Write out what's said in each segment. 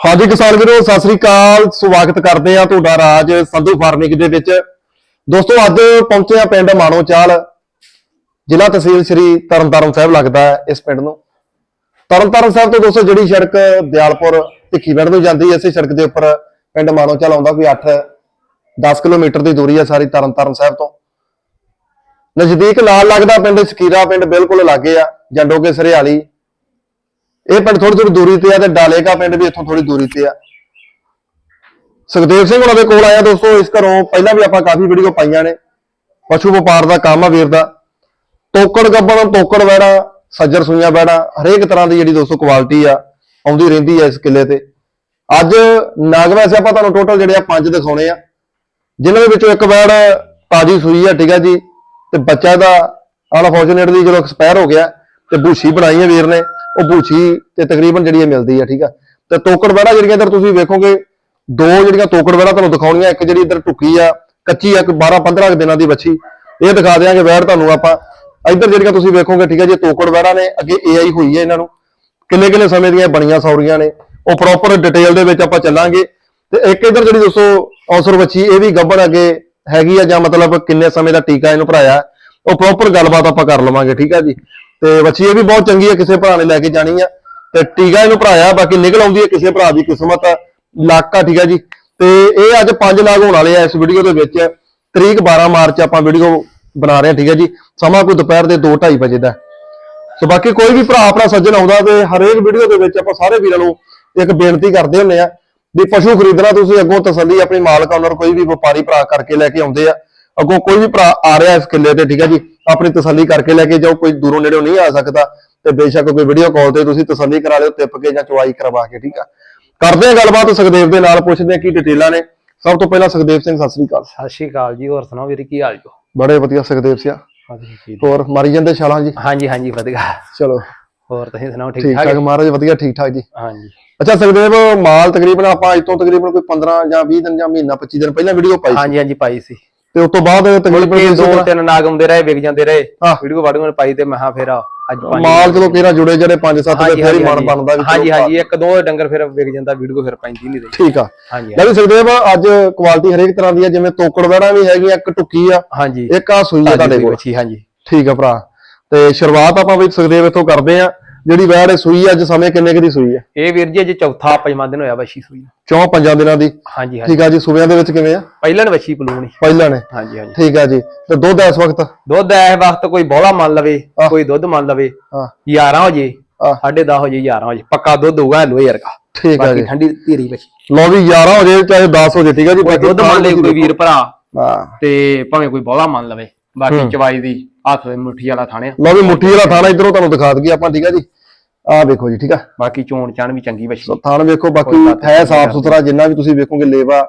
ਹਾਂਜੀ ਕਿਸਾਨ ਵੀਰੋ, ਸਤਿ ਸ੍ਰੀ ਅਕਾਲ। ਸਵਾਗਤ ਕਰਦੇ ਆ ਤੁਹਾਡਾ ਰਾਜ ਸੰਧੂ ਫਾਰਮਿੰਗ ਦੇ ਵਿੱਚ। ਦੋਸਤੋ, ਅੱਜ ਪਹੁੰਚੇ ਆ ਪਿੰਡ ਮਾਣੋ ਚਾਲ। ਜ਼ਿਲ੍ਹਾ ਤਹਿਸੀਲ ਸ੍ਰੀ ਤਰਨਤਾਰਨ ਸਾਹਿਬ ਲੱਗਦਾ ਹੈ ਇਸ ਪਿੰਡ ਨੂੰ। ਤਰਨਤਾਰਨ ਸਾਹਿਬ ਤੋਂ ਦੋਸਤੋ, ਜਿਹੜੀ ਸੜਕ ਦਿਆਲਪੁਰ ਭਿੱਖੀਵਿੰਡ ਨੂੰ ਜਾਂਦੀ ਹੈ, ਇਸੇ ਸੜਕ ਦੇ ਉੱਪਰ ਪਿੰਡ ਮਾਣੋਚਾਲ ਆਉਂਦਾ ਕੋਈ 8 10 ਕਿਲੋਮੀਟਰ ਦੀ ਦੂਰੀ ਹੈ ਸਾਰੀ ਤਰਨਤਾਰਨ ਸਾਹਿਬ ਤੋਂ। ਨਜ਼ਦੀਕ ਨਾਲ ਲੱਗਦਾ ਪਿੰਡ ਸਕੀਰਾ ਪਿੰਡ, ਬਿਲਕੁਲ ਲਾਗੇ ਆ ਜੰਡੋਕੇ ਸਰਿਆਲੀ। ਇਹ ਪਿੰਡ ਥੋੜੀ ਥੋੜੀ ਦੂਰੀ ਤੇ ਆ ਤੇ ਡਾਲੇਕਾ ਪਿੰਡ ਵੀ ਇੱਥੋਂ ਥੋੜੀ ਦੂਰੀ ਤੇ ਆ। ਸੁਖਦੇਵ ਸਿੰਘ ਉਹਨਾਂ ਦੇ ਕੋਲ ਆਇਆ ਦੋਸਤੋ, ਇਸ ਘਰੋਂ ਪਹਿਲਾਂ ਵੀ ਆਪਾਂ ਕਾਫੀ ਵੀਡੀਓ ਪਾਈਆਂ ਨੇ। ਪਸ਼ੂ ਵਪਾਰ ਦਾ ਕੰਮ ਆ ਵੀਰ ਦਾ। ਤੋਕੜ ਗੱਬਣ, ਤੋਕੜ ਵੈੜਾ, ਸੱਜਰ ਸੂਈਆਂ ਵੈੜਾ, ਹਰੇਕ ਤਰ੍ਹਾਂ ਦੀ ਜਿਹੜੀ ਦੋਸਤੋ ਕੁਆਲਿਟੀ ਆ, ਆਉਂਦੀ ਰਹਿੰਦੀ ਆ ਇਸ ਕਿੱਲੇ ਤੇ। ਅੱਜ ਨਾਗ ਵੈਸੇ ਆਪਾਂ ਤੁਹਾਨੂੰ ਟੋਟਲ ਜਿਹੜੇ ਆ ਪੰਜ ਦਿਖਾਉਣੇ ਆ। ਜਿਨ੍ਹਾਂ ਦੇ ਵਿੱਚੋਂ ਇੱਕ ਵੈੜ ਤਾਜੀ ਸੂਈ ਆ, ਠੀਕ ਆ ਜੀ। ਤੇ ਬੱਚਾ ਦਾ ਅਨਫੋਰਚੂਨੇਟਲੀ ਜਦੋਂ ਐਕਸਪਾਇਰ ਹੋ ਗਿਆ, ਤੇ ਬੂਛੀ ਬਣਾਈ ਹੈ ਵੀਰ ਨੇ। ਉਹ ਬੂਛੀ ਤੇ ਤਕਰੀਬਨ ਜਿਹੜੀ ਇਹ ਮਿਲਦੀ ਆ, ਠੀਕ ਆ? ਤੇ ਤੋਕੜ ਵੜਾ ਜਿਹੜੀਆਂ ਇੱਧਰ ਤੁਸੀਂ ਵੇਖੋਗੇ, ਦੋ ਜਿਹੜੀਆਂ ਤੋਕੜ ਵੜਾ ਤੁਹਾਨੂੰ ਦਿਖਾਉਣੀਆਂ, ਇੱਕ ਜਿਹੜੀ ਇੱਧਰ ਟੁੱਕੀ ਆ, ਕੱਚੀ ਆ 12 15 ਦਿਨਾਂ ਦੀ ਬੱਚੀ ਇਹ ਦਿਖਾ ਦਿਆਂਗੇ ਵੈੜ ਤੁਹਾਨੂੰ ਆਪਾਂ। ਇੱਧਰ ਜਿਹੜੀਆਂ ਤੁਸੀਂ ਵੇਖੋਗੇ, ਠੀਕ ਆ ਜੀ ਤੋਕੜ ਵੜਾ ਨੇ, ਅੱਗੇ ਏਆਈ ਹੋਈ ਹੈ ਇਹਨਾਂ ਨੂੰ। ਕਿੰਨੇ ਕਿੰਨੇ ਸਮੇਂ ਦੀਆਂ ਬਣੀਆਂ ਸੌਰੀਆਂ ਨੇ। ਉਹ ਪ੍ਰੋਪਰ ਡਿਟੇਲ ਦੇ ਵਿੱਚ ਆਪਾਂ ਚੱਲਾਂਗੇ। ਤੇ ਇੱਕ ਇੱਧਰ ਜਿਹੜੀ ਦੋਸਤੋ ਔਸਰ ਬੱਚੀ ਇਹ ਵੀ ਗੱਭਣ ਅੱਗੇ ਹੈਗੀ ਆ ਜਾਂ ਮਤਲਬ ਕਿੰਨੇ ਸਮੇਂ ਦਾ ਟੀਕਾ ਇਹਨੂੰ ਭਰਾਇਆ। ਉਹ ਪ੍ਰੋਪਰ ਗੱਲਬਾਤ ਆਪਾਂ ਕਰ ਲਵਾਂਗੇ, ਠੀਕ ਆ ਜੀ। ਤੇ ਬੱਚੀ ਇਹ ਵੀ ਬਹੁਤ ਚੰਗੀ ਆ, ਕਿਸੇ ਭਰਾ ਨੇ ਲੈ ਕੇ ਜਾਣੀ ਆ। ਤੇ ਟੀਕਾ ਇਹਨੂੰ ਭਰਾਇਆ, ਬਾਕੀ ਨਿਕਲ ਆਉਂਦੀ ਹੈ ਕਿਸੇ ਭਰਾ ਦੀ ਕਿਸਮਤ ਆ। ਲੱਕ ਆ, ਠੀਕ ਆ ਜੀ। ਤੇ ਇਹ ਅੱਜ ਪੰਜ ਲਾਗ ਹੋਣ ਵਾਲੇ ਆ ਇਸ ਵੀਡੀਓ ਦੇ ਵਿੱਚ। ਤਰੀਕ 12 ਮਾਰਚ ਆਪਾਂ ਵੀਡੀਓ ਬਣਾ ਰਹੇ ਹਾਂ ਠੀਕ ਆ ਜੀ। ਸਮਾਂ ਕੋਈ ਦੁਪਹਿਰ ਦੇ 2:30 ਵਜੇ ਦਾ। ਸੋ ਬਾਕੀ ਕੋਈ ਵੀ ਭਰਾ, ਆਪਣਾ ਸੱਜਣ ਆਉਂਦਾ ਤੇ ਹਰੇਕ ਵੀਡੀਓ ਦੇ ਵਿੱਚ ਆਪਾਂ ਸਾਰੇ ਵੀਰਾਂ ਨੂੰ ਇੱਕ ਬੇਨਤੀ ਕਰਦੇ ਹੁੰਨੇ ਆ ਵੀ ਪਸ਼ੂ ਖਰੀਦਣਾ, ਤੁਸੀਂ ਅੱਗੋਂ ਤਸੱਲੀ ਆਪਣੀ ਮਾਲਕ ਓਨਰ ਕੋਈ ਵੀ ਵਪਾਰੀ ਭਰਾ ਕਰਕੇ ਲੈ ਕੇ ਆਉਂਦੇ ਆ। ਅੱਗੋਂ ਕੋਈ ਵੀ ਭਰਾ ਆ ਰਿਹਾ ਇਸ ਕਿੱਲੇ ਤੇ ਠੀਕ ਹੈ ਜੀ ਆਪਣੀ ਤਸੱਲੀ ਕਰਕੇ ਲੈ ਕੇ ਜਾਓ ਕੋਈ ਦੂਰੋਂ ਨੇੜੋਂ ਨਹੀਂ ਆ ਸਕਦਾ ਤੇ ਬੇਸ਼ੱਕ ਕੋਈ ਵੀਡੀਓ ਕਾਲ ਤੇ ਤੁਸੀਂ ਤਸੱਲੀ ਕਰਾ ਲਿਓ ਟਿੱਪ ਕੇ ਜਾਂ ਚੁਆਈ ਕਰਵਾ ਕੇ ਠੀਕ ਆ। ਕਰਦੇ ਆ ਗੱਲਬਾਤ ਸੁਖਦੇਵ ਦੇ ਨਾਲ ਪੁੱਛਦੇ ਆ ਕੀ ਡਿਟੇਲਾਂ ਨੇ। ਸਭ ਤੋਂ ਪਹਿਲਾਂ ਸੁਖਦੇਵ ਸਿੰਘ ਸਤਿ ਸ੍ਰੀ ਅਕਾਲ। ਸਤਿ ਸ਼੍ਰੀ ਅਕਾਲ ਜੀ ਹੋਰ ਸੁਣਾਓ ਵੀਰ ਕੀ ਹਾਲ ਜੋ ਬੜੇ ਵਧੀਆ ਸੁਖਦੇਵ ਸਿਆ। ਹੋਰ ਮਾਰੀ ਜਾਂਦੇ ਛਾਲਾਂ ਜੀ? ਹਾਂਜੀ ਹਾਂਜੀ ਵਧੀਆ। ਚਲੋ। ਹੋਰ ਤੁਸੀਂ ਸੁਣਾਓ ਠੀਕ ਠੀਕ ਠਾਕ? ਠਾਕ ਮਹਾਰਾਜ ਵਧੀਆ ਠੀਕ ਠਾਕ ਜੀ। ਹਾਂਜੀ। ਅੱਛਾ ਸੁਖਦੇਵ ਮਾਲ ਤਕਰੀਬਨ ਆਪਾਂ ਅੱਜ ਤੋਂ ਤਕਰੀਬਨ ਕੋਈ 15 ਜਾਂ 20 ਦਿਨ ਜਾਂ ਮਹੀਨਾ 25 ਦਿਨ ਪਹਿਲਾਂ ਵੀਡੀਓ ਪਾਈ ਸੀ। ਹਾਂਜੀ ਹਾਂਜੀ ਪਾਈ ਸੀ। ਤੇ ਉਸ ਤੋਂ ਬਾਅਦ ਤਕਰੀਬਨ ਦੋ ਤਿੰਨ ਨਾਗ ਆਉਂਦੇ ਰਹੇ ਵਿਕ ਜਾਂਦੇ ਰਹੇ। ਵੀਡੀਓ ਵਾਡੀਓ ਪਾਈ ਤੇ ਮਹਾ ਫਿਰ ਅੱਜ ਮਾਲ ਚਲੋ ਕਿਹੜਾ ਜੁੜੇ ਜਿਹੜੇ 5-7 ਦੇ ਫਿਰ ਹੀ ਮਨ ਬਣਦਾ ਹਾਂਜੀ ਹਾਂਜੀ ਇੱਕ ਦੋ ਡੰਗਰ ਫਿਰ ਵਿਕ ਜਾਂਦਾ ਵੀਡੀਓ ਫਿਰ ਪੈਂਦੀ ਨਹੀਂ ਰਹੀ। ਠੀਕ ਆ। ਹਾਂਜੀ ਲੈ ਵੀ ਸੁਖਦੇਵ ਅੱਜ ਕੁਆਲਿਟੀ ਹਰੇਕ ਤਰ੍ਹਾਂ ਦੀ ਆ ਜਿਵੇਂ ਤੋਕੜ ਵੜਾ ਵੀ ਹੈਗੀ ਆ ਇੱਕ ਟੁੱਕੀ ਆ ਹਾਂਜੀ। ਇੱਕ ਆ ਸੂਈ ਆ ਤੁਹਾਡੇ ਕੋਲ। ਹਾਂਜੀ। ਠੀਕ ਆ ਭਰਾ। ਤੇ ਸ਼ੁਰੂਆਤ ਆਪਾਂ ਵੀ ਸੁਖਦੇਵ ਇੱਥੋਂ ਕਰਦੇ ਆ। ਜਿਹੜੀ ਵੈੜ ਸੂਈ ਅੱਜ ਸਮੇਂ ਕਿੰਨੇ ਕੁ ਦੀ ਸੂਈ ਆ? ਇਹ ਵੀਰ ਜੀ ਅੱਜ ਚੌਥਾ ਪੰਜਵਾਂ ਦਿਨ ਹੋਇਆ ਬੱਛੀ ਸੂਈ ਨੂੰ। ਚੌਂ ਪੰਜਾਂ ਦਿਨਾਂ ਦੀ? ਹਾਂਜੀ ਹਾਂਜੀ। ਠੀਕ ਆ ਜੀ ਸੂਬਿਆਂ ਦੇ ਵਿੱਚ ਕਿਵੇਂ ਆ? ਪਹਿਲਾਂ ਨੇ ਬੱਛੀ ਪਲੂਣੀ। ਪਹਿਲਾਂ ਨੇ। ਹਾਂਜੀ ਹਾਂਜੀ। ਠੀਕ ਆ ਜੀ। ਤੇ ਦੁੱਧ ਇਸ ਵਕਤ? ਦੁੱਧ ਇਸ ਵਕਤ ਕੋਈ ਬੋਲਾ ਮੰਨ ਲਵੇ ਆਹ। ਕੋਈ ਦੁੱਧ ਮੰਨ ਲਵੇ ਹਾਂ 11 ਹੋ ਜੇ ਆਹ। ਸਾਢੇ 10 ਹੋ ਜੇ 11 ਹੋ ਜੇ ਪੱਕਾ ਦੁੱਧ ਹੋਊਗਾ ਲੋਹੇ ਵਰਗਾ। ਠੀਕ ਆ ਬਾਕੀ ਜੀ। ਠੰਡੀ ਧੀਰੀ ਬੱਛੀ ਲਓ ਵੀ 11 ਹੋ ਜੇ ਚਾਹੇ 10 ਹੋ ਜੇ ਠੀਕ ਆ ਜੀ ਕੋਈ ਦੁੱਧ ਮੰਨ ਲੈ ਕੋਈ ਵੀਰ ਭਰਾ ਹਾਂ। ਤੇ ਭਾਵੇਂ ਕੋਈ ਬੋਲਾ ਮੰਨ ਲਵੇ ਬਾਕੀ ਚਵਾਈ ਦੀ। ਹੱਥ ਦੇ ਮੁੱਠੀ ਵਾਲਾ ਥਾਣਿਆ ਲਓ ਵੀ ਮੁੱਠੀ ਵਾਲਾ ਥਾਣਾ ਇਧਰੋਂ ਤੁਹਾਨੂੰ ਦਿਖਾ ਦਈਏ ਆਪਾਂ ਠੀਕ ਆ ਜੀ? ਆਹ ਵੇਖੋ ਜੀ ਠੀਕ ਆ? ਬਾਕੀ ਚੋਣ ਚਾਣ ਵੀ ਚੰਗੀ ਸੋ ਥਾਣ ਵੇਖੋ ਬਾਕੀ ਕੋਈ ਬਾਤ ਹੈ ਨਹੀਂ ਸਾਫ਼ ਸੁਥਰਾ ਜਿੰਨਾ ਵੀ ਤੁਸੀਂ ਵੇਖੋਗੇ ਲੇਵਾ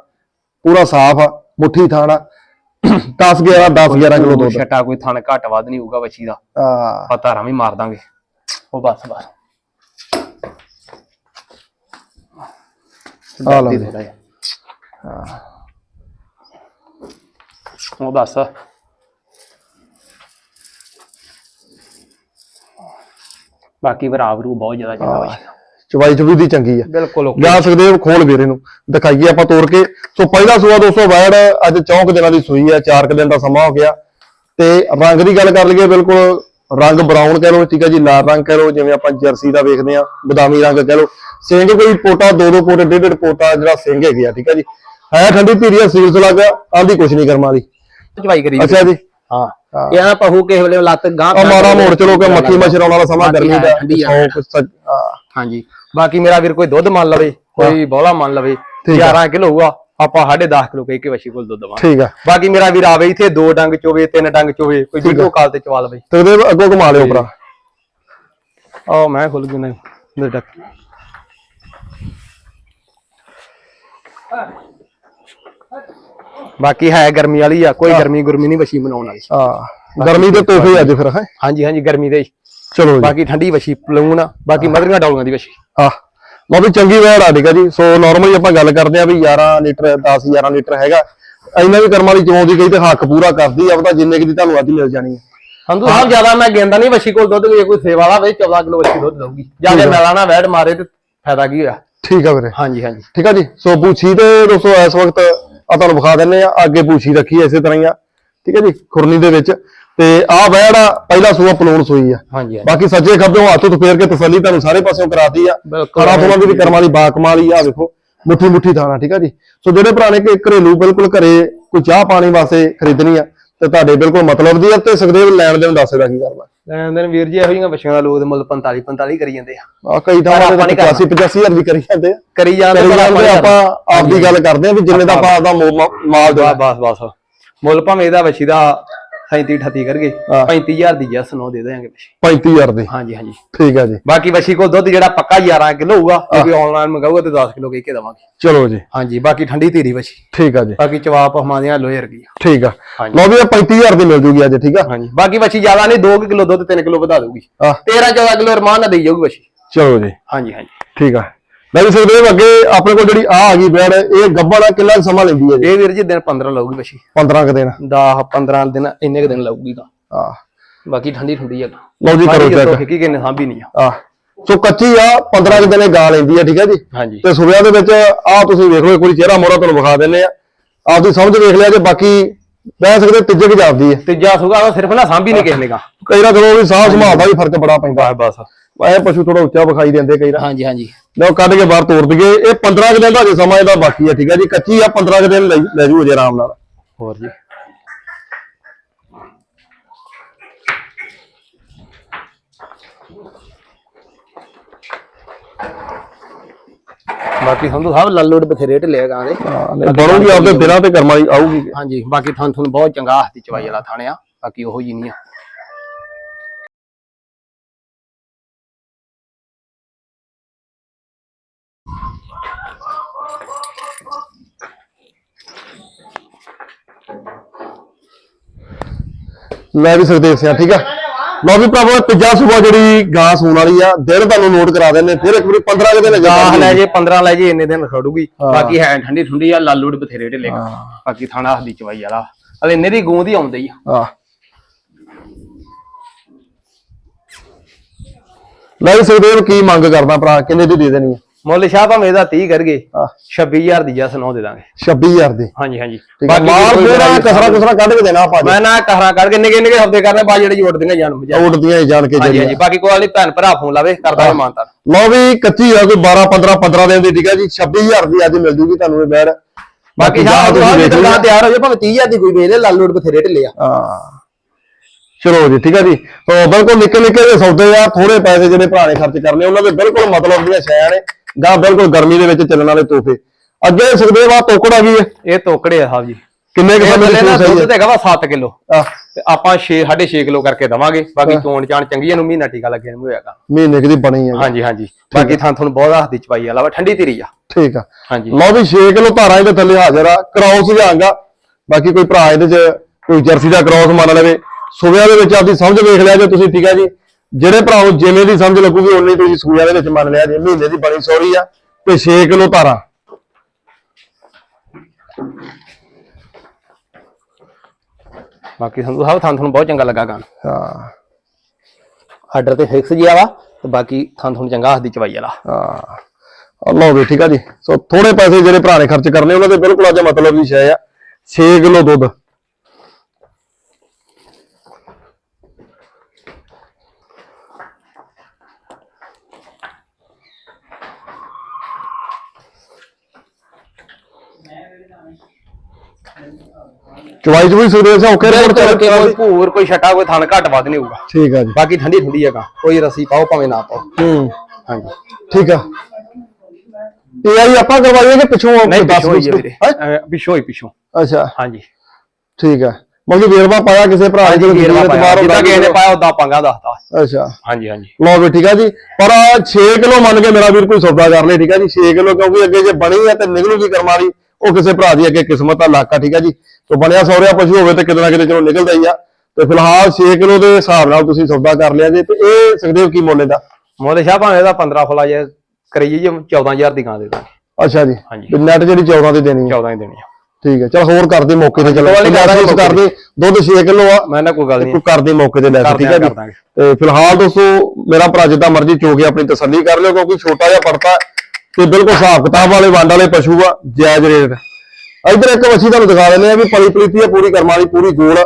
ਪੂਰਾ ਸਾਫ਼ ਆ ਮੁੱਠੀ ਥਾਣਾ 10 11 10 11 ਕਿਲੋ ਦੁੱਧ। ਛਟਾ ਕੋਈ ਥਣ ਘੱਟ ਵੱਧ ਨਹੀਂ ਹੋਊਗਾ ਬੱਛੀ ਦਾ। ਆ ਪਤਾਰਾਂ ਵੀ ਮਾਰ ਦਾਂਗੇ। ਉਹ ਬਸ ਬਸ। ਆ ਲਓ ਦੇ ਜੀ। ਥੋੜ੍ਹਾ ਜਿਹਾ। ਉਹ ਬਸ ਬਾਕੀ ਬਰਾਬਰੂ ਬਹੁਤ ਜ਼ਿਆਦਾ ਚੰਗਾ ਦਾ। ਚਵਾਈ ਚਵੀ ਦੀ ਚੰਗੀ ਆ। ਬਿਲਕੁਲ okay। ਜਾ ਸਕਦੇ ਹੋ ਖੋਲ ਵੀਰੇ ਨੂੰ। ਦਿਖਾਈਏ ਆਪਾਂ ਤੋੜ ਕੇ। ਸੋ ਪਹਿਲਾ ਸੂਆ 200 ਵੈੜ ਅੱਜ ਚੌਂਕ ਦਿਨਾਂ ਦੀ ਸੂਈ ਆ 4 ਕੁ ਦਿਨ ਦਾ ਸਮਾਂ ਹੋ ਗਿਆ। ਤੇ ਰੰਗ ਦੀ ਗੱਲ ਕਰ ਲਈਏ ਬਿਲਕੁਲ ਰੰਗ ਬਰਾਊਨ ਕਹਿ ਲਓ ਠੀਕ ਹੈ ਜੀ ਲਾਲ ਰੰਗ ਕਹਿ ਲਓ ਜਿਵੇਂ ਆਪਾਂ ਜਰਸੀ ਦਾ ਵੇਖਦੇ ਆ ਬਦਾਮੀ ਰੰਗ ਕਹਿ ਲਓ। ਸਿੰਘ ਕੋਈ ਪੋਟਾ ਦੋ ਦੋ ਪੋਟੇ ਡੇਢ ਡੇਢ ਪੋਟਾ ਜਿਹੜਾ ਸਿੰਘ ਹੈਗੇ ਆ ਠੀਕ ਹੈ ਜੀ। ਹੈ ਠੰਡੀ ਧੀਰੀ ਆ ਸੀਲਸ ਲੱਗ ਆਂਦੀ ਕੁਛ ਨਹੀਂ ਕਰਮਾ ਦੀ। ਚਵਾਈ ਕਰੀ ਅੱਛਾ ਜੀ। ਹਾਂ ਹਾਂ। ਇਹ ਨਾ ਪਹੂ ਕਿਸੇ ਵੇਲੇ ਲੱਤ ਗਾਂ ਆ ਮਾੜਾ ਮੋੜ ਚਲੋ ਕਿ ਮੱਖੀ ਮੱਛਰ ਆਉਣ ਵਾਲਾ ਸਮਾਂ ਗਰਮੀ ਦਾ ਹਾਂਜੀ। ਬਾਕੀ ਮੇਰਾ ਵੀਰ ਕੋਈ ਦੁੱਧ ਮੰਨ ਲਵੇ ਕੋਈ ਬੋਲਾ ਮੰਨ ਲਵੇ ਠੀਕ ਆ। 11 ਕਿਲੋ ਹੋਊਗਾ ਆਪਾਂ 10.5 ਕਿਲੋ ਕਹਿ ਕੇ ਵਸ਼ੀ ਕੋਲ ਦੁੱਧ ਦਵਾਂਗੇ। ਠੀਕ ਆ। ਬਾਕੀ ਮੇਰਾ ਵੀਰ ਆਵੇ ਇੱਥੇ ਦੋ ਡੰਗ ਚੋਵੇ ਤਿੰਨ ਡੰਗ ਚੋਵੇ ਕੋਈ ਵੀਡੀਓ ਕਾਲ ਤੇ ਚਵਾ ਲਵੇ। ਤੇ ਉਹਦੇ ਅੱਗੋਂ ਘੁਮਾ ਲਿਓ ਭਰਾ। ਆ ਮੈਂ ਖੁੱਲ ਗਿਆ ਨਾ ਮੇਰੇ ਡੱਕ ਬਾਕੀ ਹੈ ਗਰਮੀ ਵਾਲੀ ਆ ਕੋਈ ਗਰਮੀ ਗੁਰਮੀ ਨਹੀਂ ਵਸ਼ੀ ਬਣਾਉਣ ਵਾਲੀ। ਹਾਂ। ਗਰਮੀ ਦੇ ਤੋਹਫੇ ਅੱਜ ਫਿਰ ਹੈ? ਹਾਂਜੀ ਹਾਂਜੀ ਗਰਮੀ ਦੇ। ਚਲੋ ਜੀ। ਬਾਕੀ ਠੰਡੀ ਵਸ਼ੀ ਪਲੂਣ ਆ ਬਾਕੀ ਮਧਰੀਆਂ ਡੌਲੀਆਂ ਦੀ ਵਸ਼ੀ। ਆ ਲਓ ਵੀ ਚੰਗੀ ਵੈੜ ਆ ਆ ਜੀ। ਸੋ ਨਾਰਮਲੀ ਆਪਾਂ ਗੱਲ ਕਰਦੇ ਆ ਵੀ 11 ਲੀਟਰ 10 11 ਲੀਟਰ ਹੈਗਾ। ਇੰਨਾ ਵੀ ਕਰਮ ਵਾਲੀ ਚਵਾਉਂਦੀ ਗਈ ਤੇ ਹੱਕ ਪੂਰਾ ਕਰਦੀ ਆ ਉਹਦਾ ਜਿੰਨੇ ਕਿ ਦੀ ਤੁਹਾਨੂੰ ਅੱਜ ਮਿਲ ਜਾਣੀ ਹੈ ਸੰਧੂ ਸਾਹਿਬ ਜ਼ਿਆਦਾ ਮੈਂ ਗੇਂਦਾ ਨਹੀਂ ਵਸ਼ੀ ਕੋਲ ਦੁੱਧ ਜੇ ਕੋਈ ਸੇਵਾ ਵਾਲਾ ਵੇ 14 ਕਿਲੋ ਵਸ਼ੀ ਦੁੱਧ ਦਊਗੀ। ਜ਼ਿਆਦਾ ਮੈਲਾ ਨਾ ਵੈੜ ਮਾਰੇ ਤੇ ਫਾਇਦਾ ਕੀ ਹੋਇਆ? ਠੀਕ ਆ ਵੀਰੇ। ਹਾਂਜੀ ਹਾਂਜੀ। ਠੀਕ ਆ ਜੀ। ਸੋ ਬੂਛੀ ਤੇ ਦੋਸਤੋ ਇਸ ਵਕਤ ਆ ਤੁਹਾਨੂੰ ਵਿਖਾ ਦਿੰਨੇ ਆ ਅੱਗੇ ਬੂਛੀ ਰੱਖੀ ਐ ਇਸੇ ਤਰ੍ਹਾਂ ਹੀ ਆ। ਠੀਕ ਹੈ ਜੀ ਖੁਰਨੀ ਦੇ ਵਿੱਚ। ਤੇ ਆ ਵੈੜਾ ਪਹਿਲਾ ਸੂਆ ਪਲੂਣ ਸੂਈ ਆ। ਹਾਂਜੀ ਬਾਕੀ ਸੱਜੇ ਖੱਬੇ ਹੱਥ ਤੋਂ ਫੇਰ ਕੇ ਤਸੱਲੀ ਤੁਹਾਨੂੰ ਸਾਰੇ ਪਾਸਿਓਂ ਕਰਾਤੀ ਆ। ਖਰਾ ਥੋੜਾ ਦੀ ਵੀ ਕਰਮਾਂ ਦੀ ਬਾਕਮਾਲੀ ਆ ਵੇਖੋ ਮੁੱਠੀ ਮੁੱਠੀ ਥਾਣਾ ਠੀਕ ਆ ਜੀ। ਸੋ ਜਿਹੜੇ ਭਰਾ ਨੇ ਕਿ ਘਰੇਲੂ ਬਿਲਕੁਲ ਘਰੇ ਕੋਈ ਚਾਹ ਪਾਣੀ ਵਾਸਤੇ ਖਰੀਦਣੀ ਆ ਤੇ ਤੁਹਾਡੇ ਬਿਲਕੁਲ ਮਤਲਬ ਦੀ ਆ ਤੇ ਸੁਖਦੇਵ ਲੈਣ ਦੇ ਨੂੰ ਦੱਸ ਦਾ ਕੀ ਕਰਨਾ ਲੈਣ ਦੇਣ ਵੀਰ ਜੀ ਇਹੋ ਜਿਹੀਆਂ ਬੱਚਿਆਂ ਦਾ ਲੋਕ ਦੇ ਮੁੱਲ 45 45 ਕਰੀ ਜਾਂਦੇ ਆ ਆ ਕਈ ਤਾਂ ਆਪਾਂ ਨਹੀਂ ਕਰਨਾ। 85 85 ਹਜ਼ਾਰ ਵੀ ਕਰੀ ਜਾਂਦੇ ਆ ਕਰੀ ਜਾਂਦੇ ਪਰ ਆਪਾਂ। ਆਪਦੀ ਗੱਲ ਕਰਦੇ ਆ ਵੀ ਜਿੰਨੇ ਦਾ ਆਪਾਂ ਆਪਦਾ ਮਾਲ ਬਸ ਬਸ ਬਸ ਮੁੱਲ ਭਾਵੇਂ ਇਹਦਾ ਬੱਚੀ ਦਾ 37 38 ਕਰਗੇ ਹਾਂ। 35000 ਦੀ ਜੈਸ ਨੋ ਦੇ ਦੇਾਂਗੇ ਬੱਚੀ 35000 ਦੀ। ਹਾਂਜੀ ਹਾਂਜੀ। ਠੀਕ ਆ ਜੀ। ਬਾਕੀ ਬੱਚੀ ਕੋਲ ਦੁੱਧ ਜਿਹੜਾ ਪੱਕਾ 11 ਕਿਲੋ ਹੋਊਗਾ ਜੇ ਕੋਈ ਆਨਲਾਈਨ ਮੰਗਾਊਗਾ ਤੇ 10 ਕਿਲੋ ਕਹਿ ਕੇ ਦਵਾਂਗੇ। ਚਲੋ ਜੀ। ਹਾਂਜੀ ਬਾਕੀ ਠੰਡੀ ਧੀਰੀ ਬੱਚੀ ਠੀਕ ਆ ਜੀ। ਬਾਕੀ ਚਵਾਪ ਹਮਾਦੀਆਂ ਲੋਹੇ ਵਰਗੀ ਆ। ਠੀਕ ਆ। ਹਾਂਜੀ। ਲਓ ਵੀ ਇਹ 35000 ਦੀ ਮਿਲ ਜੂਗੀ ਅੱਜ ਠੀਕ ਆ? ਹਾਂਜੀ। ਬਾਕੀ ਬੱਚੀ ਜ਼ਿਆਦਾ ਨਹੀਂ 2 ਕਿਲੋ ਦੁੱਧ 3 ਕਿਲੋ ਵਧਾ ਦਊਗੀ। ਆ 13 14 ਕਿਲੋ ਰਮਾਨ ਨਾਲ ਦੇਈ ਜਾਊਗੀ ਬੱਚੀ ਚਲੋ ਜੀ। ਹਾਂਜੀ ਹਾਂਜੀ। ਠੀਕ ਆ। ਮੈਂ ਵੀ ਸੁਖਦੇਵ ਅੱਗੇ ਆਪਣੇ ਕੋਲ ਜਿਹੜੀ ਆ ਆ ਗਈ ਬੈੜ ਇਹ ਗੱਬੜ ਆ ਕਿੰਨਾ ਕੁ ਸਮਾਂ ਲੈਂਦੀ ਹੈ ਜੀ? ਇਹ ਵੀਰ ਜੀ ਦਿਨ 15 ਲਊਗੀ ਬੱਚੀ 15 ਕ ਦਿਨ। 10 15 ਦਿਨ ਇੰਨੇ ਕ ਦਿਨ ਲਊਗੀ ਤਾਂ। ਆ ਬਾਕੀ ਠੰਡੀ ਠੰਡੀ ਆ ਲਓ ਜੀ ਕਰੋ ਚੈੱਕ ਕੀ ਕਿੰਨੇ ਸਾਂਭੀ ਨਹੀਂ ਆ। ਆ ਸੋ ਕੱਚੀ ਆ 15 ਕ ਦਿਨ ਇਹ ਗਾ ਲੈਂਦੀ ਆ ਠੀਕ ਆ ਜੀ? ਹਾਂਜੀ। ਤੇ ਸੁਬਿਆ ਦੇ ਵਿੱਚ ਆ ਤੁਸੀਂ ਵੇਖ ਲਓ ਇੱਕ ਵਾਰੀ ਚਿਹਰਾ ਮੋਰਾ ਤੁਹਾਨੂੰ ਵਿਖਾ ਦਿੰਨੇ ਆ। ਆਪਦੀ ਸਮਝ ਵੇਖ ਲਿਆ ਜੇ ਬਾਕੀ ਕਹਿ ਸਕਦੇ ਤੀਜੇ ਕਿ ਜਾਪਦੀ ਹੈ ਤੀਜਾ ਸੁਗਾ ਸਿਰਫ ਨਾ ਸਾਂਭੀ ਨਹੀਂ ਕਿਸੇ ਨੇ ਗਾ। ਕਈ ਨਾ ਕਰੋ ਵੀ ਸਾਹ ਸੰਭਾਲ ਦਾ ਵੀ ਫ਼ਰਕ ਬੜਾ ਪੈਂਦਾ। ਬਸ ਇਹ ਪਸ਼ੂ ਥੋੜਾ ਉੱਚਾ ਵਿਖਾਈ ਦਿੰਦੇ ਕਈ ਨਾ ਹਾਂਜੀ ਹਾਂਜੀ। ਲਓ ਕੱਢ ਕੇ ਬਾਹਰ ਤੋੜ ਦਈਏ। ਇਹ 15 ਕੁ ਦਿਨ ਦਾ ਜੇ ਸਮਾਂ ਇਹਦਾ ਬਾਕੀ ਹੈ ਠੀਕ ਹੈ ਜੀ। ਕੱਚੀ ਆ 15 ਕੁ ਦਿਨ ਲੈ ਲੈ ਜੂ ਅਜੇ ਆਰਾਮ ਨਾਲ। ਹੋਰ ਜੀ। ਬਾਕੀ ਸੰਧੂ ਸਾਹਿਬ ਲੱਲੋੜ ਬਥੇਰੇ ਢਿੱਲੇ ਗਾਂ ਦੇ। ਬਣੂਗੀ ਆਪਦੇ ਦਿਨਾਂ ਤੇ ਕਰਮਾਂ ਦੀ ਆਊਗੀ। ਹਾਂਜੀ ਬਾਕੀ ਥਾਂ ਤੁਹਾਨੂੰ ਬਹੁਤ ਚੰਗਾ ਹੱਥ ਚਵਾਈ ਵਾਲਾ ਥਾਣੇ ਆ। ਬਾਕੀ ਉਹੋ ਜੀ ਨਹੀਂ ਆ। ਲੈ ਵੀ ਸਕਦੇ ਸਿਆ ਠੀਕ ਆ? ਲਓ ਵੀ ਭਰਾਵੋ ਤੀਜਾ ਸੁਬਾ ਜਿਹੜੀ ਗਾਂ ਸੂਣ ਵਾਲੀ ਆ ਦਿਨ ਤੁਹਾਨੂੰ ਨੋਟ ਕਰਾ ਦਿੰਨੇ ਫਿਰ ਇੱਕ ਵਾਰੀ 15 ਕੁ ਦਿਨ ਗਾਹ ਲੈ ਜੇ 15 ਲੈ ਜੇ ਇੰਨੇ ਦਿਨ ਖੜੂਗੀ। ਬਾਕੀ ਹੈ ਠੰਡੀ ਠੰਡੀ ਆ ਲਾਲੂੜ ਬਥੇਰੇ ਢਿੱਲੇ। ਗਾ। ਬਾਕੀ ਥਾਣਾ ਹੱਥ ਦੀ ਚਵਾਈ ਵਾਲਾ। ਹਲੇ ਇੰਨੇ ਦੀ ਗੂੰਦ ਹੀ ਆਉਂਦੀ ਆ। ਆ ਲੈ ਵੀ ਸਕਦੇ ਹੋ ਕੀ ਮੰਗ ਕਰਦਾ ਭਰਾ ਕਿੰਨੇ ਦੀ ਦੇ ਦੇਣੀ ਆ? ਮੁੱਲ ਸ਼ਾਹ ਭਾਵੇਂ ਇਹਦਾ 30 ਕਰਗੇ ਆ 26000 ਦੀ ਜਸ ਨੋ ਦੇ ਦਾਂਗੇ। 26000 ਦੀ। ਹਾਂਜੀ ਹਾਂਜੀ। ਪੂਰਾ ਬਣਾਈ ਕਸਰਾ ਕੁਸਰਾ ਕੱਢ ਕੇ ਦੇਣਾ ਆਪਾਂ ਮੈਂ ਨਾ ਕਹਰਾ ਕਰਕੇ ਨਿੱਕੇ ਨਿੱਕੇ ਹਫ਼ਤੇ ਕਰਨੇ ਬਾ ਜਿਹੜੇ ਜੋੜ ਜਾਨ ਮਜਾ ਉੱਡਦੀਆਂ ਹੀ ਜਾਣ ਕੇ ਜਿਹੜੀ ਹਾਂਜੀ। ਬਾਕੀ ਕੋਈ ਨਹੀਂ ਭੈਣ ਭਰਾ ਫੋਨ ਲਾਵੇ ਕਰਦਾ ਹੈ। ਮਾਨਤਾ ਲਓ ਵੀ ਕੱਚੀ ਆ ਕੋਈ 12 15 15 ਦਿਨ ਦੀ ਠੀਕ ਆ ਜੀ। 26000 ਦੀ ਅੱਜ ਮਿਲ ਜੂਗੀ ਤੁਹਾਨੂੰ ਇਹ ਬੈੜ ਬਾਕੀ ਸ਼ਾਹ ਤੁਸੀਂ ਲਿਆ। ਤਿਆਰ ਹੋ ਜਾ ਭਾਵੇਂ 30000 ਦੀ ਕੋਈ ਵੇਚ ਲੈ ਲਾਲੂੜ ਬਥੇਰੇ ਢਿੱਲੇ ਆ। ਹਾਂ। ਚਲੋ ਜੀ ਠੀਕ ਆ ਜੀ। ਤਾਂ ਬਿਲਕੁਲ ਨਿੱਕੇ ਨਿੱਕੇ ਜਿਹੇ ਸੌਦੇ ਆ ਥੋੜੇ ਪੈਸੇ ਜਿਹੜੇ ਭਰਾ ਨੇ ਖਰਚ ਕਰਨੇ ਉਹਨਾਂ ਦੇ ਬਿਲਕੁਲ ਮਤਲਬ ਦੀਆਂ ਨੇ। ਗਾਂ ਬਿਲਕੁਲ ਗਰਮੀ ਦੇ ਵਿੱਚ ਚੱਲਣ ਵਾਲੇ ਤੋਹਫੇ। ਅੱਗੇ ਸੁਖਦੇਵ ਆ ਤੋਕੜ ਆ ਗਈ ਹੈ। ਇਹ ਤੋਕੜੇ ਆ ਸਾਹਿਬ ਜੀ। ਕਿੰਨੇ ਕਿਸਮ ਥੱਲੇ ਦੇ ਦੁੱਧ ਤੇ ਹੈਗਾ ਵਾ 7 ਕਿਲੋ। ਤੇ ਆਪਾਂ 6 6.5 ਕਿਲੋ ਕਰਕੇ ਦਵਾਂਗੇ। ਬਾਕੀ ਚੋਣ ਚਾਣ ਚੰਗੀ ਨੂੰ ਮਹੀਨਾ ਟੀਕਾ ਲੱਗੇ ਨੂੰ ਹੋਇਆਗਾ। ਮਹੀਨੇ ਕੁ ਦੀ ਬਣੀ ਹੈ ਹਾਂਜੀ ਹਾਂਜੀ। ਬਾਕੀ ਥਾਂ ਤੁਹਾਨੂੰ ਬਹੁਤ ਹੱਥ ਦੀ ਚਵਾਈ ਵਾਲਾ ਵਾ ਠੰਡੀ ਤੇਰੀ ਆ। ਠੀਕ ਆ। ਹਾਂਜੀ। ਲਓ ਵੀ 6 ਕਿਲੋ ਧਾਰਾ ਇਹਦੇ ਥੱਲੇ ਹਾਜ਼ਰ ਆ। ਕ੍ਰਾਸ ਜਾਂਗਾ ਬਾਕੀ ਕੋਈ ਭਰਾ ਇਹਦੇ ਚ ਕੋਈ ਜਰਸੀ ਦਾ ਕ੍ਰਾਸ ਮੰਨ ਲਵੇ। ਸੂਬਿਆਂ ਦੇ ਵਿੱਚ ਆਪਦੀ ਸਮਝ ਵੇਖ ਲਿਆ ਜੇ ਤੁਸੀਂ ਠੀਕ ਆ ਜੀ। ਜਿਹੜੇ ਭਰਾ ਨੂੰ ਜਿਵੇਂ ਦੀ ਸਮਝ ਲੱਗੂਗੀ ਉਨੀ ਤੁਸੀਂ ਸੂਬਿਆਂ ਦੇ ਵਿੱਚ ਮੰਨ ਲਿਆ ਜੇ ਮਹੀਨੇ ਦੀ ਬਣੀ ਸੌਰੀ ਆ ਤੇ 6 ਕਿਲੋ ਧਾਰਾ। ਬਾਕੀ ਸੰਧੂ ਸਾਹਿਬ ਥਾਂ ਤੁਹਾਨੂੰ ਬਹੁਤ ਚੰਗਾ ਲੱਗਾ ਗਾਣ। ਹਾਂ। ਆਰਡਰ ਤੇ ਫਿਕਸ ਜਿਆ ਵਾ ਤੇ ਬਾਕੀ ਥਾਂ ਤੁਹਾਨੂੰ ਚੰਗਾ ਹੱਥ ਦੀ ਚਵਾਈ ਵਾਲਾ। ਹਾਂ। ਲਓ ਵੀ ਠੀਕ ਆ ਜੀ। ਸੋ ਥੋੜੇ ਪੈਸੇ ਜਿਹੜੇ ਭਰਾ ਨੇ ਖਰਚ ਕਰਨੇ ਉਹਨਾਂ ਦੇ ਬਿਲਕੁਲ ਅੱਜ ਮਤਲਬ ਦੀ ਸ਼ੈ ਆ। 6 ਕਿਲੋ ਦੁੱਧ। ਚਵਾਈ ਚਵਾਈ ਸੁਦੇ ਸਾ ਓਕੇ ਰਿਪੋਰਟ ਬਿਲਕੁਲ ਚੱਲ ਕੋਈ ਭੂਰ ਕੋਈ ਛਟਾ ਕੋਈ ਥਣ ਘੱਟ ਵੱਧ ਨਹੀਂ ਹੋਊਗਾ। ਠੀਕ ਆ ਜੀ। ਬਾਕੀ ਠੰਡੀ ਠੰਡੀ ਹੈਗਾ ਕੋਈ ਰਸੀ ਪਾਓ ਭਾਵੇਂ ਨਾ ਪਾਓ। ਹੂੰ। ਹਾਂਜੀ। ਠੀਕ ਆ। ਇਹ ਆਈ ਆਪਾਂ ਕਰਵਾਈਏ ਕਿ ਪਿੱਛੋਂ ਨਹੀਂ ਪਿੱਛੋਂ ਹੀ? ਵੀਰੇ। ਹੈਂ? ਅਹ ਪਿੱਛੋਂ ਹੀ ਪਿੱਛੋਂ। ਅੱਛਾ। ਹਾਂਜੀ। ਠੀਕ ਆ। ਮਤਲਬ ਵੇਰਵਾ ਪਾਇਆ ਕਿਸੇ ਭਰਾ ਹਾਂਜੀ ਨੇ ਵੀਰਵਾ ਜਿੱਦਾਂ ਪਾਇਆ। ਜਿੱਦਾਂ ਕਿਸੇ ਨੇ ਪਾਇਆ ਉਦਾਂ ਪੰਗਾ ਦੱਸਦਾ ਅੱਛਾ। ਹਾਂਜੀ ਹਾਂਜੀ। ਲਓ ਵੀ ਠੀਕ ਆ ਜੀ। ਪਰ 6 ਕਿਲੋ ਮੰਨ ਕੇ ਮੇਰਾ ਵੀਰ ਕੋਈ ਸੌਦਾ ਕਰ ਲੈ ਠੀਕ ਆ ਜੀ। 6 ਕਿਲੋ ਕਿਉਂਕਿ ਅੱਗੇ ਜੇ ਬਣੀ ਆ ਤੇ ਨਿਕਲੂਗੀ ਕਰਮਾਂ ਦੀ ਉਹ ਕਿਸੇ ਭਰਾ ਦੀ ਅੱਗੇ ਕਿਸਮਤ ਦਾ ਇਲਾਕਾ ਠੀਕ ਆ ਜੀ? ਤੇ ਬਣਿਆ ਸੌਰਿਆ ਪਸ਼ੂ ਹੋਵੇ ਤੇ ਕਿਤੇ ਨਾ ਕਿਤੇ ਚਲੋ ਨਿਕਲਦਾ ਹੀ ਆ। ਤੇ ਫਿਲਹਾਲ 6 ਕਿਲੋ ਦੇ ਹਿਸਾਬ ਨਾਲ ਤੁਸੀਂ ਸੌਦਾ ਕਰ ਲਿਆ ਜੀ ਤੇ ਇਹ ਸੁਖਦੇਵ ਕੀ ਮੁੱਲ ਇਹਦਾ? ਮੋਲੇ ਸ਼ਾਹ ਭਾਵੇਂ ਇਹਦਾ 15 ਫੁੱਲਾ ਜੇ ਕਰੀਏ ਜੇ 14000 ਦੀ ਗਾਂ ਦੇ ਦਾਂਗੇ। ਅੱਛਾ ਜੀ। ਹਾਂਜੀ। ਨੈਟ ਜਿਹੜੀ 14 ਦੀ ਦੇਣੀ ਆ? 14 ਹੀ ਦੇਣੀ ਆ। ਠੀਕ ਹੈ ਚਲ ਹੋਰ ਕਰਦੇ ਮੌਕੇ ਤੇ ਚਲੋ। ਕੋਈ ਗੱਲ ਨੀ, ਪੰਜਾਹ ਸੌ ਕਰਦੇ ਦੁੱਧ 6 ਕਿਲੋ ਆ। ਮੈਂ ਨਾ ਕੋਈ ਗੱਲ ਨਹੀਂ। ਕੋਈ ਕਰਦੇ ਮੌਕੇ ਤੇ ਲੈ ਕੇ ਠੀਕ ਹੈ ਜੀ। ਤੇ ਫਿਲਹਾਲ ਦੋਸਤੋ ਮੇਰਾ ਭਰਾ ਜਿੱਦਾਂ ਮਰਜ਼ੀ ਚੋ ਕੇ ਆਪਣੀ ਤਸੱਲੀ ਕਰ ਲਿਓ ਕਿਉਂਕਿ ਛੋਟਾ ਜਿਹਾ ਪੜਤਾ ਤੇ ਬਿਲਕੁਲ ਹਿਸਾਬ ਕਿਤਾਬ ਵਾਲੇ ਵੰਡ ਵਾਲੇ ਪਸ਼ੂ ਆ ਜਾਇਜ਼ ਰੇਟ। ਇਧਰ ਇੱਕ ਵੱਛੀ ਤੁਹਾਨੂੰ ਦਿਖਾ ਦਿੰਦੇ ਆ ਵੀ ਪਲੀ ਪਲੀਤੀ ਆ ਪੂਰੀ ਕਰਮਾਂ ਵਾਲੀ ਪੂਰੀ ਗੋਲ ਆ।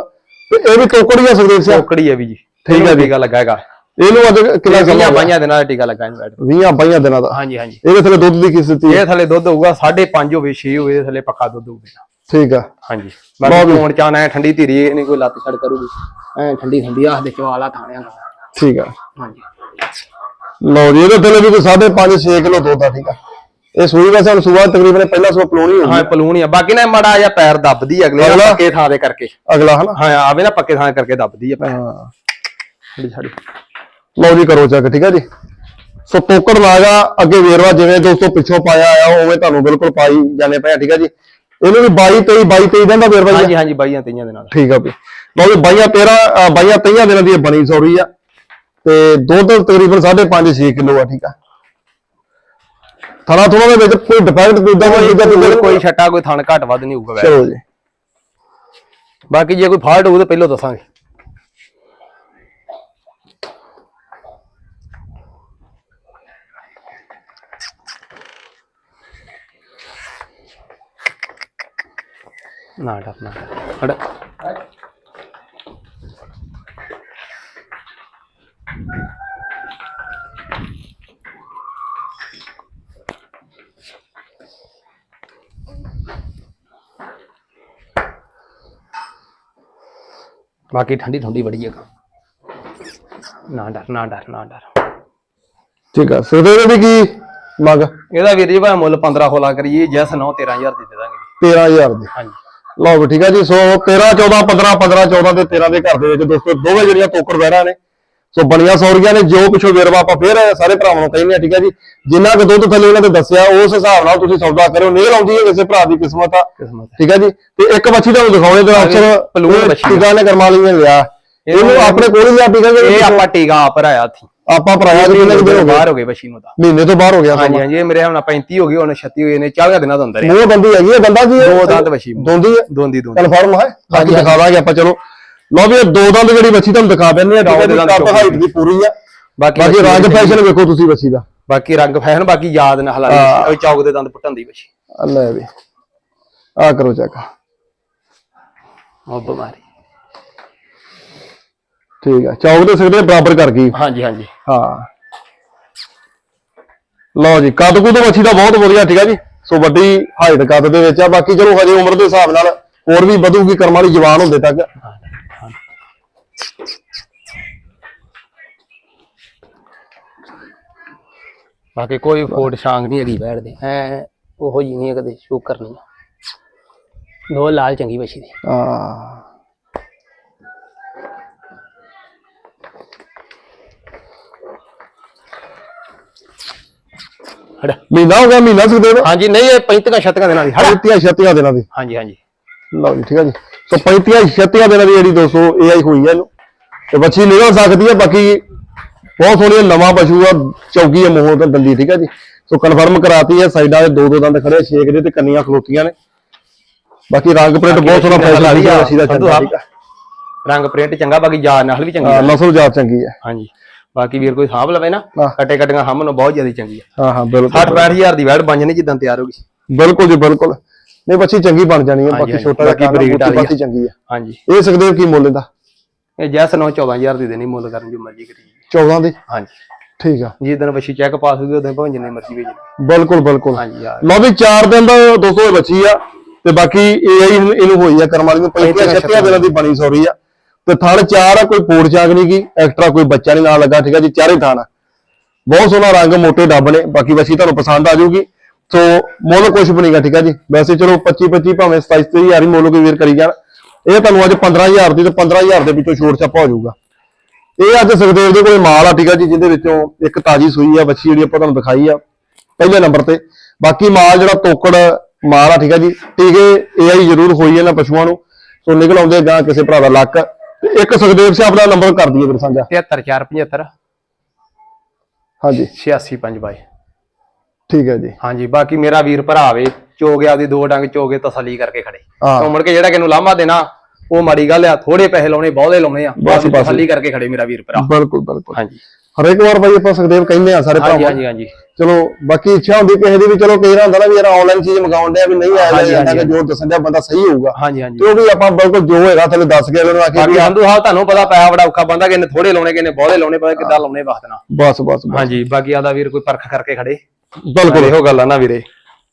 ਤੇ ਇਹ ਵੀ ਟੋਕੜੀ ਆ ਸੁਖਦੇਵ ਸਿੰਘ? ਟੋਕੜੀ ਹੈ ਵੀ ਜੀ। ਠੀਕ ਜੀ। ਟੀਕਾ ਲੱਗਾ ਹੈਗਾ। ਇਹਨੂੰ ਅੱਜ ਕਿੰਨਾ ਸਮਾਂ ਬਾਈਆਂ ਦੇ ਨਾਲ ਟੀਕਾ ਲੱਗਾ ਇਹਨੂੰ ਬੈਠ 20 ਬਾਈਆਂ ਦਿਨਾਂ ਦਾ? ਹਾਂਜੀ ਹਾਂਜੀ। ਇਹਦੇ ਥੱਲੇ ਦੁੱਧ ਦੀ ਕੀ ਸਥਿਤੀ ਇਹ ਥੱਲੇ ਦੁੱਧ ਹੋਊਗਾ 5.5 ਹੋਵੇ 6 ਹੋਵੇ ਇਹਦੇ ਥੱਲੇ ਪੱਕਾ ਦੁੱਧ ਹੋਊਗਾ। ਠੀਕ ਆ। ਹਾਂਜੀ। ਬਾਕੀ ਹੁਣ ਚਾਹਣਾ ਹੈ ਠੰਡੀ ਧੀਰੀ ਇਹ ਨਹੀਂ ਕੋਈ ਲੱਤ ਛੜ ਕਰੂਗੀ। ਐ ਠੰਡੀ ਠੰਡੀ ਆਹ ਦੇਖੋ ਆਲਾ ਥਾਣਿਆਂ ਦਾ ਠੀਕ ਆ। ਹਾਂਜੀ। ਲਓ ਜੀ ਇਹਦੇ ਥੱਲੇ ਵੀ ਕੋਈ 5.5 6 ਕਿਲੋ ਦੁੱਧ ਆ ਠੀਕ ਆ। ਇਹ ਸੂਈ ਵੈਸੇ ਹੁਣ ਸੂਆ ਤਕਰੀਬਨ ਪਹਿਲਾ ਸੂਆ ਪਲੋਣੀ ਹੋਊਗੀ। ਹਾਂ ਪਲੂਣੀ ਆ। ਬਾਕੀ ਨਾ ਮੜਾ ਜਾਂ ਪੈਰ ਦੱਬਦੀ ਆ ਅਗਲੇ? ਨਾਲ? ਪੱਕੇ ਥਾਂ ਦੇ ਕਰਕੇ। ਅਗਲਾ ਹਨਾ? ਹਾਂ ਆਵੇ ਨਾ ਪੱਕੇ ਥਾਂ ਕਰਕੇ ਦੱਬਦੀ ਆ ਹਾਂ। ਲਓ ਜੀ ਕਰੋ ਚੈੱਕ ਠੀਕ ਆ ਜੀ। ਸੋ ਟੋਕੜ ਲਾਗਾ ਅੱਗੇ ਵੇਰਵਾ ਜਿਵੇਂ ਦੋਸਤੋ ਪਿੱਛੋਂ ਪਾਇਆ ਆਇਆ ਉਵੇਂ ਤੁਹਾਨੂੰ ਬਿਲਕੁਲ ਪਾਈ ਜਾਣੇ ਪਿਆ ਠੀਕ ਆ ਜੀ। ਇਹਨੂੰ ਵੀ 22 23 22 23 ਦਿਨ ਦਾ ਵੇਰਵਾ ਜੀ ਹਾਂਜੀ ਹਾਂਜੀ ਬਾਈਆਂ ਤਈਆਂ ਦੇ। ਨਾਲ ਠੀਕ ਆ ਵੀ ਲਓ ਜੀ 22 13 22 23 ਦਿਨਾਂ ਦੀ ਇਹ ਬਣੀ ਸੌਰੀ ਆ। ਤੇ ਦੁੱਧ ਤਕਰੀਬਨ 5.5 6 ਕਿਲੋ ਆ ਠੀਕ ਆ। ਥਣਾ ਥੋੜਾ ਦੇ ਵਿੱਚ ਕੋਈ ਡਿਫੈਕਟ ਕੋਈ ਦਾ ਕੋਈ ਕੋਈ ਕੋਈ ਛੱਟਾ ਕੋਈ ਥਣ ਘੱਟ ਵੱਧ ਨਹੀਂ ਹੋਊਗਾ ਵੈਸੇ। ਚਲੋ ਜੀ। ਬਾਕੀ ਜੇ ਕੋਈ ਫਾਲਟ ਹੋਊ ਤਾਂ ਪਹਿਲਾਂ ਦੱਸਾਂਗੇ। ਨਾ ਡਰ ਨਾ ਬਾਕੀ ਠੰਡੀ ਠੰਡੀ ਬੜੀ ਹੈ ਨਾ ਡਰ ਨਾ ਡਰ ਨਾ ਡਰ। ਠੀਕ ਆ ਸਿਰੇ ਦੇ ਵੀ ਕੀ ਮੰਗ? ਇਹਦਾ ਵੀਰ ਜੀ ਭਾਵੇਂ ਮੁੱਲ 15 ਹੋਲਾ ਕਰੀਏ ਜੈਸ 9 13000 ਦੀ ਦੇ ਦਾਂਗੇ। 13000 ਦੀ। ਹਾਂਜੀ। ਲਓ ਵੀ ਠੀਕ ਆ ਜੀ ਸੋ 13 14 15 15 14 ਤੇ 13 ਦੇ ਘਰ ਦੇ ਵਿੱਚ ਦੋਸਤੋ ਦੋਵੇਂ ਜਿਹੜੀਆਂ ਤੋਕੜ ਵਹਿਰਾਂ ਨੇ ਸੋ ਬਣੀਆਂ ਸੌਰੀਆਂ ਨੇ ਜੋ ਪਿਛੋ ਵੇਰਵਾ ਆਪਾਂ ਫੇਰ ਸਾਰੇ ਭਰਾਵਾਂ ਨੂੰ ਕਹਿੰਦੇ ਆ ਠੀਕ ਆ ਜੀ। ਜਿੰਨਾ ਕੁ ਦੁੱਧ ਥੱਲੇ ਉਹਨਾਂ ਨੇ ਦੱਸਿਆ ਉਸ ਹਿਸਾਬ ਨਾਲ ਤੁਸੀਂ ਸੌਦਾ ਕਰਿਓ। ਨਹੀਂ ਲਾਉਂਦੀ ਹੈ ਕਿਸੇ ਭਰਾ ਦੀ ਕਿਸਮਤ ਆ ਠੀਕ ਆ ਜੀ। ਤੇ ਇੱਕ ਬੱਚੀ ਤੁਹਾਨੂੰ ਦਿਖਾਉਣੇ ਤੇ ਅਫਸਰ ਪਲੂਣ ਆ। ਟੀਕਾ ਨੇ ਕਰਮਾਲੀ ਨੇ ਲਿਆ। ਇਹਨੂੰ ਆਪਣੇ ਕੋਲ ਹੀ ਲਿਆ ਟੀਕਾ ਇਹ ਆਪਾਂ ਟੀਕਾ ਆਪ ਭਰਾਇਆ ਸੀ। ਆਪਾਂ ਭਰਾਇਆ ਜੀ ਹੋ ਗਏ? ਬਾਹਰ ਹੋ ਗਏ ਬੱਚੀ ਨੂੰ ਤਾਂ। ਮਹੀਨੇ ਤੋਂ ਬਾਹਰ ਹੋ ਗਿਆ ਹਾਂਜੀ ਹਾਂਜੀ ਇਹ ਮੇਰੇ ਹੁਣ 35 ਹੋ ਗਈ ਹੁਣ 36 ਹੋਏ ਨੇ 40 ਦਿਨਾਂ ਦਾ ਅੰਦਰ ਹੈ ਮੂੰਹ ਬੰਦੀ ਹੈਗੀ ਹੈ ਬੰਦਾ ਜੀ ਇਹ? ਦੋ ਦੰਦ ਮੂੰਹ। ਦੋਂਦੀ ਹੈ ਦੋਂਦੀ ਦੋਂਦੀ। ਕਨਫਰਮ ਹੈ ਬਾਕੀ ਦਿਖਾ ਦਾਂਗੇ ਆਪਾਂ ਚਲੋ। ਲਓ ਵੀ ਇਹ ਦੋ ਦੰਦ ਜਿਹੜੀ ਬੱਚੀ ਤੁਹਾਨੂੰ ਦਿਖਾ ਦਿੰਦੇ ਆ ਦੋ ਜੀ ਦੰਦ ਕੱਪ ਹਾਈਟ ਦੀ ਪੂਰੀ ਆ। ਬਾਕੀ ਰੰਗ ਫੈਸ਼ਨ ਵੇਖੋ ਤੁਸੀਂ ਬੱਚੀ ਦਾ। ਬਾਕੀ ਰੰਗ ਫੈਸ਼ਨ ਬਾਕੀ ਯਾਦ ਨਾ ਹਲਾ ਹਾਂ। ਉਹ ਚੌਕ ਦੇ ਦੰਦ ਪੁੱਟਣ ਦੀ ਬੱਚੀ ਲੈ ਵੀ। ਆ ਕਰੋ ਚੈੱਕ ਉਹ ਬਿਮਾਰੀ। ਠੀਕ ਆ ਚੌਕ ਦੇ ਸਕਦੇ ਬਰਾਬਰ ਕਰ ਗਈ। ਹਾਂਜੀ ਹਾਂਜੀ। ਹਾਂ। ਲਓ ਜੀ ਕੱਦ ਕੁਦ ਬੱਚੀ ਦਾ ਬਹੁਤ ਵਧੀਆ ਠੀਕ ਆ ਜੀ। ਸੋ ਵੱਡੀ ਹਾਈਟ ਕੱਦ ਦੇ ਵਿੱਚ ਆ। ਬਾਕੀ ਚਲੋ ਹਜੇ ਉਮਰ ਦੇ ਹਿਸਾਬ ਨਾਲ ਹੋਰ ਵੀ ਵਧੂਗੀ ਕਰਮ ਵਾਲੀ ਜਵਾਨ ਹੁੰਦੇ ਤੱਕ। ਬਾਕੀ ਕੋਈ ਫੋਟ ਸ਼ਾਂਗ ਨਹੀਂ ਹੈਗੀ। ਬੈਠਦੇ ਐ ਉਹੋ ਜੀ ਨਹੀਂ ਹੈ ਕਦੇ ਸ਼ੁਕਰ ਨਹੀਂ। ਦੋ ਲਾਲ ਚੰਗੀ ਬੱਚੀ ਦੀ। ਹਾਂ। ਹਟ। ਮਹੀਨਾ ਹੋ ਗਿਆ ਮਹੀਨਾ ਹਾਂਜੀ ਨਹੀਂ ਇਹ 35 ਛੱਤਕਾਂ ਦੇ ਨਾਲ ਹੀ। ਹਟ। 35 ਛੱਤੀਆਂ ਦਿਨਾਂ ਦੀ ਹਾਂਜੀ ਹਾਂਜੀ। ਲਓ ਜੀ ਠੀਕ ਆ ਜੀ। ਸੋ 35 ਛੱਤੀਆਂ ਦਿਨਾਂ ਦੀ ਜਿਹੜੀ ਦੋਸਤੋ AI ਹੋਈ ਹੈ ਇਹਨੂੰ। ਤੇ ਬੱਚੀ ਨਿਕਲ ਸਕਦੀ ਹੈ ਬਾਕੀ ਬਹੁਤ ਸੋਹਣੀ ਹੈ, ਨਵਾਂ ਪਸ਼ੂ ਆ ਚੌਗੀ ਹੈ ਮੋਹ ਤੇ ਦੰਦੀ ਠੀਕ ਹੈ ਜੀ। ਸੋ ਕਨਫਰਮ ਕਰਾਤੀ ਹੈ ਸਾਈਡਾਂ ਦੇ ਦੋ ਦੋ ਦੰਦ ਖੜੇ ਆ, ਛੇਕ ਦੇ ਤੇ ਕੰਨੀਆਂ ਖਲੋਤੀਆਂ ਨੇ। ਬਾਕੀ ਰੰਗ ਪ੍ਰਿੰਟ ਬਹੁਤ ਸੋਹਣਾ ਫੈਸ਼ਨ ਵਾਲੀ ਹੈ ਬੱਚੀ ਦਾ ਚੰਗਾ ਠੀਕ ਆ। ਰੰਗ ਪ੍ਰਿੰਟ ਚੰਗਾ ਬਾਕੀ ਯਾਦ ਨਾਲ ਵੀ ਚੰਗੀ ਹਾਂ, ਆ ਨਸਲ ਜਾਤ ਚੰਗੀ ਹੈ ਹਾਂਜੀ। ਬਾਕੀ ਵੀਰ ਕੋਈ ਸਾਂਭ ਲਵੇ ਨਾ ਹਾਂ। ਕਟੇ ਕਟੀਆਂ ਹਮ ਨੂੰ ਬਹੁਤ ਜ਼ਿਆਦਾ ਚੰਗੀ ਆ। ਹਾਂ ਹਾਂ ਬਿਲਕੁਲ। 60 65000 ਦੀ ਵੈੜ ਬਣ ਜਾਣੀ ਜਿੱਦਾਂ ਤਿਆਰ ਹੋ ਗਈ। ਬਿਲਕੁਲ ਜੀ ਬਿਲਕੁਲ। ਨਹੀਂ ਬੱਚੀ ਚੰਗੀ ਬਣ ਜਾਣੀ ਹੈ ਹਾਂਜੀ, ਬਾਕੀ ਹਾਂਜੀ, ਛੋਟਾ ਬਾਕੀ ਜਿਹਾ breed ਵਾਲੀ ਆ। ਬਾਕੀ ਚੰਗੀ ਹੈ ਹਾਂਜੀ। ਇਹ ਸੁਖਦੇਵ ਕੀ ਮੁੱਲ ਇਹਦਾ? ਇਹ ਜੈਸ ਨੂੰ 14000 ਦੀ ਦੇਣੀ ਮੁੱਲ ਕਰਨ ਜੋ ਮਰਜ਼ੀ ਕਰੀ 14 ਦੀ? ਹਾਂਜੀ। ਠੀਕ ਆ। ਜਿੱਦਣ ਬੱਚੀ ਚੈੱਕ ਪਾਸ ਹੋਊਗੀ ਉਦੋਂ ਭਾਵੇਂ ਜਿੰਨੇ ਮਰਜ਼ੀ ਭੇਜ ਬਿਲਕੁਲ ਬਿਲਕੁਲ। ਹਾਂਜੀ ਯਾਰ। ਲਓ ਵੀ 4 ਦਿਨ ਦਾ ਦੋਸਤੋ ਇਹ ਬੱਚੀ ਆ ਤੇ ਬਾਕੀ AI ਇਹਨੂੰ ਇਹਨੂੰ ਹੋਈ ਆ ਕਰਮ ਵਾਲੀ ਨੂੰ 35 36 ਦਿਨਾਂ ਦੀ ਬਣੀ ਸੌਰੀ ਆ। ਤੇ ਥਣ ਚਾਰ ਆ ਕੋਈ ਪੋੜ ਚਾਗ ਨਹੀਂ ਕੀ ਐਕਸਟਰਾ ਕੋਈ ਬੱਚਾ ਨਹੀਂ ਨਾਲ ਲੱਗਾ ਠੀਕ ਆ ਜੀ ਚਾਰੇ ਥਣ ਆ। ਬਹੁਤ ਸੋਹਣਾ ਰੰਗ ਮੋਟੇ ਡੱਬ ਨੇ ਬਾਕੀ ਬੱਚੀ ਤੁਹਾਨੂੰ ਪਸੰਦ ਆ ਜਾਊਗੀ। ਸੋ ਮੁੱਲ ਕੁਝ ਵੀ ਨਹੀਂਗਾ ਠੀਕ ਆ ਜੀ? ਵੈਸੇ ਚਲੋ 25 25 ਭਾਵੇਂ 27 23000 ਹੀ ਮੁੱਲ ਕੋਈ ਵੀਰ ਕਰੀ ਜਾਣ। ਇਹ ਤੁਹਾਨੂੰ ਅੱਜ 15000 ਦੀ ਤੇ 15000 ਦੇ ਵਿੱਚੋਂ ਛੋਟ ਛਾਪਾ ਹੋ ਜਾਊਗਾ। ਇਹ ਅੱਜ ਸੁਖਦੇਵ ਦੇ ਕੋਲੇ ਮਾਲ ਆ ਠੀਕ ਆ ਜੀ ਜਿਹਦੇ ਵਿੱਚੋਂ ਇੱਕ ਤਾਜੀ ਸੂਈ ਆ ਬੱਚੀ ਜਿਹੜੀ ਆਪਾਂ ਤੁਹਾਨੂੰ ਦਿਖਾਈ ਆ ਪਹਿਲੇ ਨੰਬਰ ਤੇ। ਬਾਕੀ ਮਾਲ ਜਿਹੜਾ ਤੋਕੜ ਮਾਲ ਆ ਠੀਕ ਆ ਜੀ ਟੀਕੇ ਏਆਈ ਜ਼ਰੂਰ ਹੋਈ ਇਹਨਾਂ ਪਸ਼ੂਆਂ ਨੂੰ। ਸੋ ਨਿਕਲ ਆਉਂਦੇ ਗਾਂ ਕਿਸੇ ਭਰਾ ਦਾ ਲੱਕ। ਤੇ ਇੱਕ ਸੁਖਦੇਵ ਸਿੰਘ ਆਪਣਾ ਨੰਬਰ ਕਰ ਦਈਏ ਵੀਰ ਸਾਂਝਾ। 73475 ਹਾਂਜੀ। 86 ਬਾਈ। ਠੀਕ ਹੈ ਜੀ। ਹਾਂਜੀ ਬਾਕੀ ਮੇਰਾ ਵੀਰ ਭਰਾ ਵੇ ਚੋ ਗਿਆ ਦੀ ਦੋ ਡੰਗ ਚੋ ਕੇ ਤਸੱਲੀ ਕਰਕੇ ਖੜੇ। ਹਾਂ। ਤੋਂ ਮੁੜ ਕੇ ਜਿਹੜਾ ਕਿਨੂੰ ਲਾਮਾ ਦੇਣਾ ਉਹ ਮਾੜੀ ਗੱਲ ਆ ਥੋੜੇ ਪੈਸੇ ਲਾਉਣੇ ਬਹੁਤੇ ਲਾਉਣੇ ਆ ਬਸ, ਬਸ। ਤਸੱਲੀ ਕਰਕੇ ਖੜੇ ਮੇਰਾ ਵੀਰ ਭਰਾ। ਬਿਲਕੁਲ ਬਿਲਕੁਲ। ਹਾਂਜੀ। ਹਰੇਕ ਵਾਰ ਬਾਈ ਆਪਾਂ ਸੁਖਦੇਵ ਕਹਿੰਦੇ ਆ ਸਾਰੇ ਹਾਂਜੀ ਭਰਾਵਾਂ ਹਾਂਜੀ ਹਾਂਜੀ। ਚਲੋ ਬਾਕੀ ਇੱਛਾ ਹੁੰਦੀ ਕਿਸੇ ਦੀ ਵੀ ਚਲੋ ਕਈ ਵਾਰ ਹੁੰਦਾ ਨਾ ਵੀ ਯਾਰ ਆਨਲਾਈਨ ਚੀਜ਼ ਮੰਗਾਉਣ ਡਿਆ ਵੀ ਨਹੀਂ ਆਇਆ ਹਾਂਜੀ, ਜਾਂਦਾ ਕਿ ਹਾਂਜੀ। ਜੋ ਦੱਸਣ ਡਿਆ ਬੰਦਾ ਸਹੀ ਹੋਊਗਾ। ਹਾਂਜੀ ਹਾਂਜੀ। ਤੇ ਉਹ ਵੀ ਆਪਾਂ ਬਿਲਕੁਲ ਜੋ ਹੈਗਾ ਤੁਹਾਨੂੰ ਦੱਸ ਕੇ ਉਹਨੂੰ ਆਖਿਆ ਬਾਕੀ ਵੀ ਸੰਧੂ ਸਾਹਿਬ ਤੁਹਾਨੂੰ ਪਤਾ ਪੈਸਾ ਬੜਾ ਔਖਾ ਬੰਦਾ ਕਿਨੇ ਥੋੜੇ ਲਾਉਣੇ ਕਿਨੇ ਬਹੁਤੇ ਲਾਉਣੇ ਪਤਾ ਕਿੱਦਾਂ ਲਾਉਣੇ ਵਕਤ ਨਾਲ। ਬਸ ਬਸ ਬਸ। ਹਾਂਜੀ ਬਾਕੀ ਆਦਾ ਵੀਰ ਕੋਈ ਪਰਖ ਕਰਕੇ ਖੜੇ। ਬਿਲਕੁਲ। ਇਹੋ ਗੱਲ ਆ ਨਾ ਵੀਰੇ।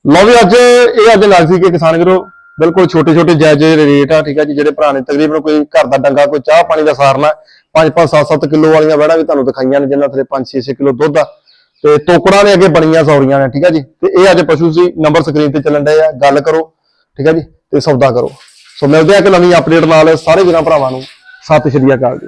ਲਓ ਵੀ ਅੱਜ ਇਹ ਅੱਜ ਲੱਗ ਸੀ ਕਿ ਕਿਸਾਨ ਵੀਰੋ ਬਿਲਕੁਲ ਛੋਟੇ ਛੋਟੇ ਜਾਇਜ਼ ਰੇਟ ਆ ਠੀਕ ਆ ਜੀ ਜਿਹੜੇ ਭਰਾ ਨੇ ਤਕਰੀਬਨ ਕੋਈ ਘਰ ਦਾ ਡੰਗਾ ਕੋਈ ਚਾਹ ਪਾਣੀ ਦਾ ਸਾਰਨਾ 5 5 7 7 ਕਿਲੋ ਵਾਲੀਆਂ ਵੜਾ ਵੀ ਤੁਹਾਨੂੰ ਦਿਖਾਈਆਂ ਨੇ ਜਿਨ੍ਹਾਂ ਥਲੇ 5 6 6 ਕਿਲੋ ਦੁੱਧ ਆ। ਤੇ ਟੋਕੜਾਂ ਨੇ ਅੱਗੇ ਬਣੀਆਂ ਸੌਰੀਆਂ ਨੇ ਠੀਕ ਆ ਜੀ। ਤੇ ਇਹ ਅੱਜ ਪਸ਼ੂ ਸੀ ਨੰਬਰ ਸਕਰੀਨ ਤੇ ਚੱਲਣ ਡਏ ਆ ਗੱਲ ਕਰੋ ਠੀਕ ਆ ਜੀ ਤੇ ਸੌਦਾ ਕਰੋ। ਸੋ ਮਿਲਦੇ ਆ ਕਿ ਨਵੀਂ ਅਪਡੇਟ ਨਾਲ ਸਾਰੇ ਵੀਰਾਂ ਭਰਾਵਾਂ ਨੂੰ ਸਤਿ ਸ਼੍ਰੀ ਅਕਾਲ ਜੀ।